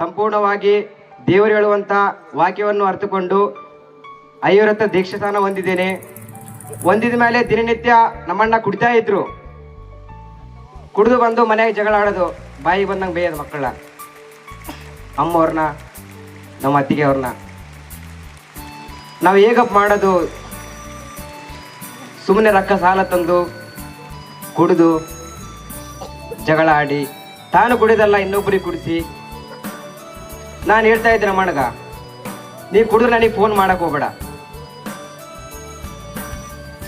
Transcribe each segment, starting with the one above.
ಸಂಪೂರ್ಣವಾಗಿ ದೇವರು ಹೇಳುವಂಥ ವಾಕ್ಯವನ್ನು ಅರ್ಥಕೊಂಡು ಐವರತ್ತ ದೀಕ್ಷಾಸ್ಥಾನ ಹೊಂದಿದ್ದೇನೆ. ಹೊಂದಿದ ಮೇಲೆ ದಿನನಿತ್ಯ ನಮ್ಮಣ್ಣ ಕುಡಿತಾ ಇದ್ರು. ಕುಡಿದು ಬಂದು ಮನೆಗೆ ಜಗಳ ಆಡೋದು ಬಾಯಿ ಬಂದಂಗೆ ಬೇಯೋದು ಮಕ್ಕಳ ಅಮ್ಮವ್ರನ್ನ, ನಮ್ಮ ಅತ್ತಿಗೆ ಅವ್ರನ್ನ ನಾವು ಹೇಗಪ್ಪ ಮಾಡೋದು? ಸುಮ್ಮನೆ ರೊಕ್ಕ ಸಾಲ ತಂದು, ಕುಡಿದು, ಜಗಳ ಆಡಿ, ತಾನು ಕುಡಿದಲ್ಲ, ಇನ್ನೊಬ್ಬರಿಗೆ ಕುಡಿಸಿ. ನಾನು ಹೇಳ್ತಾ ಇದ್ದೆ ನಮ್ಮಣ್ಣಗ ನೀ ಕುಡಿದ್ರೆ ನನಗೆ ಫೋನ್ ಮಾಡಕ್ ಹೋಗ್ಬೇಡ.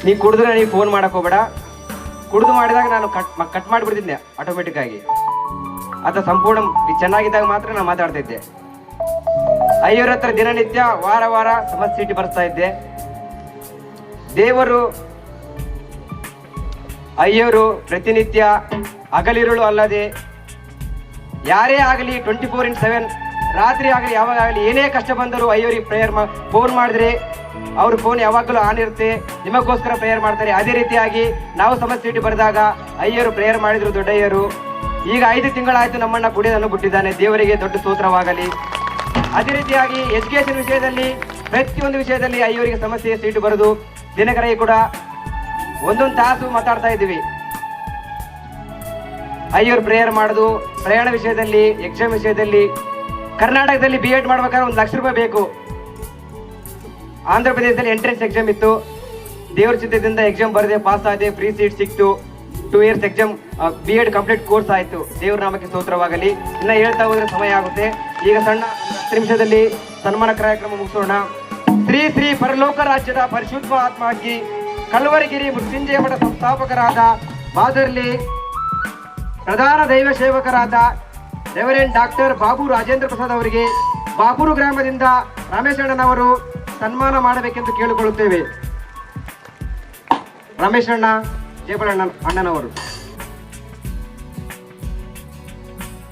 ನೀ ಕುಡಿದ್ರೆ ನನಗೆ ಫೋನ್ ಮಾಡಕ್ ಹೋಗ್ಬೇಡ. ಕುಡಿದು ಮಾಡಿದಾಗ ನಾನು ಕಟ್ ಕಟ್ ಮಾಡಿಬಿಡ್ತಿದ್ದೆ ಆಟೋಮೆಟಿಕ್ ಆಗಿ. ಆತ ಸಂಪೂರ್ಣ ಚೆನ್ನಾಗಿದ್ದಾಗ ಮಾತ್ರ ನಾನು ಮಾತಾಡ್ತಾ ಇದ್ದೆ. ಹತ್ರ ದಿನನಿತ್ಯ ವಾರ ವಾರ ಸಮಸ್ಯೆ ಇಟ್ಟು ಬರ್ತಾ ಇದ್ದೆ. ದೇವರು, ಅಯ್ಯವರು ಪ್ರತಿನಿತ್ಯ ಹಗಲಿರುಳು ಅಲ್ಲದೆ ಯಾರೇ ಆಗಲಿ ಟ್ವೆಂಟಿ ಫೋರ್ ಇಂಟು ಸೆವೆನ್ ರಾತ್ರಿ ಆಗಲಿ, ಯಾವಾಗ ಆಗಲಿ, ಏನೇ ಕಷ್ಟ ಬಂದರೂ ಅಯ್ಯೋರಿಗೆ ಪ್ರೇಯರ್ ಮಾ ಫೋನ್ ಮಾಡಿದ್ರೆ ಅವ್ರ ಫೋನ್ ಯಾವಾಗಲೂ ಆನ್ ಇರುತ್ತೆ. ನಿಮಗೋಸ್ಕರ ಪ್ರೇಯರ್ ಮಾಡ್ತಾರೆ. ಅದೇ ರೀತಿಯಾಗಿ ನಾವು ಸಮಸ್ಯೆ ಇಟ್ಟು ಬರೆದಾಗ ಅಯ್ಯರು ಪ್ರೇಯರ್ ಮಾಡಿದ್ರು ದೊಡ್ಡಯ್ಯರು. ಈಗ ಐದು ತಿಂಗಳಾಯಿತು ನಮ್ಮಣ್ಣ ಕುಡಿಯೋದನ್ನು ಬಿಟ್ಟಿದ್ದಾನೆ. ದೇವರಿಗೆ ದೊಡ್ಡ ಸ್ತೋತ್ರವಾಗಲಿ. ಅದೇ ರೀತಿಯಾಗಿ ಎಜುಕೇಶನ್ ವಿಷಯದಲ್ಲಿ, ಪ್ರತಿಯೊಂದು ವಿಷಯದಲ್ಲಿ ಅಯ್ಯೋರಿಗೆ ಸಮಸ್ಯೆ ಸೀಟು ಬರೆದು ದಿನಕರೈ ಕೂಡ ಒಂದೊಂದು ತಾಸು ಮಾತಾಡ್ತಾ ಇದ್ದೀವಿ. ಅಯ್ಯೋರು ಪ್ರೇಯರ್ ಮಾಡೋದು ಪ್ರಯಾಣ ವಿಷಯದಲ್ಲಿ ಎಕ್ಸಾಮ್ ವಿಷಯದಲ್ಲಿ ಕರ್ನಾಟಕದಲ್ಲಿ ಬಿ ಎಡ್ ಮಾಡ್ಬೇಕಾದ್ರೆ ಒಂದು ಲಕ್ಷ ರೂಪಾಯಿ ಬೇಕು. ಆಂಧ್ರ ಪ್ರದೇಶದಲ್ಲಿ ಎಂಟ್ರೆನ್ಸ್ ಎಕ್ಸಾಮ್ ಇತ್ತು. ದೇವ್ರ ಚಿತ್ರದಿಂದ ಎಕ್ಸಾಮ್ ಬರದೆ ಪಾಸ್ ಆದೆ ಫ್ರೀ ಸೀಟ್ ಸಿಕ್ತು. Two years exam B Ed complete course ಆಯಿತು. ದೇವ್ರ ನಾಮಕ್ಕೆ ಸ್ತೋತ್ರವಾಗಲಿ. ಇನ್ನ ಹೇಳ್ತಾ ಹೋದ್ರೆ ಸಮಯ ಆಗುತ್ತೆ. ಈಗ ಸಣ್ಣ ಹತ್ತು ನಿಮಿಷದಲ್ಲಿ ಸನ್ಮಾನ ಕಾರ್ಯಕ್ರಮ ಮುಗಿಸೋಣ. ಶ್ರೀ ಶ್ರೀ ಪರಲೋಕ ರಾಜ್ಯದ ಪರಿಶುದ್ಧ ಆತ್ಮಾಗಿ ಕಲ್ವರಗಿರಿ ಮೃತ್ಯುಂಜಯ ಮಠ ಸಂಸ್ಥಾಪಕರಾದ ಬಾದರ್ಲಿ ಪ್ರಧಾನ ದೈವ ಸೇವಕರಾದ ರೆವರೆಂಡ್ ಡಾಕ್ಟರ್ ಬಾಬು ರಾಜೇಂದ್ರ ಪ್ರಸಾದ್ ಅವರಿಗೆ ಬಾಬೂರು ಗ್ರಾಮದಿಂದ ರಮೇಶಣ್ಣನವರು ಸನ್ಮಾನ ಮಾಡಬೇಕೆಂದು ಕೇಳಿಕೊಳ್ಳುತ್ತೇವೆ. ರಮೇಶಣ್ಣ ಜೇಪಣ್ಣ ಅಣ್ಣನವರು.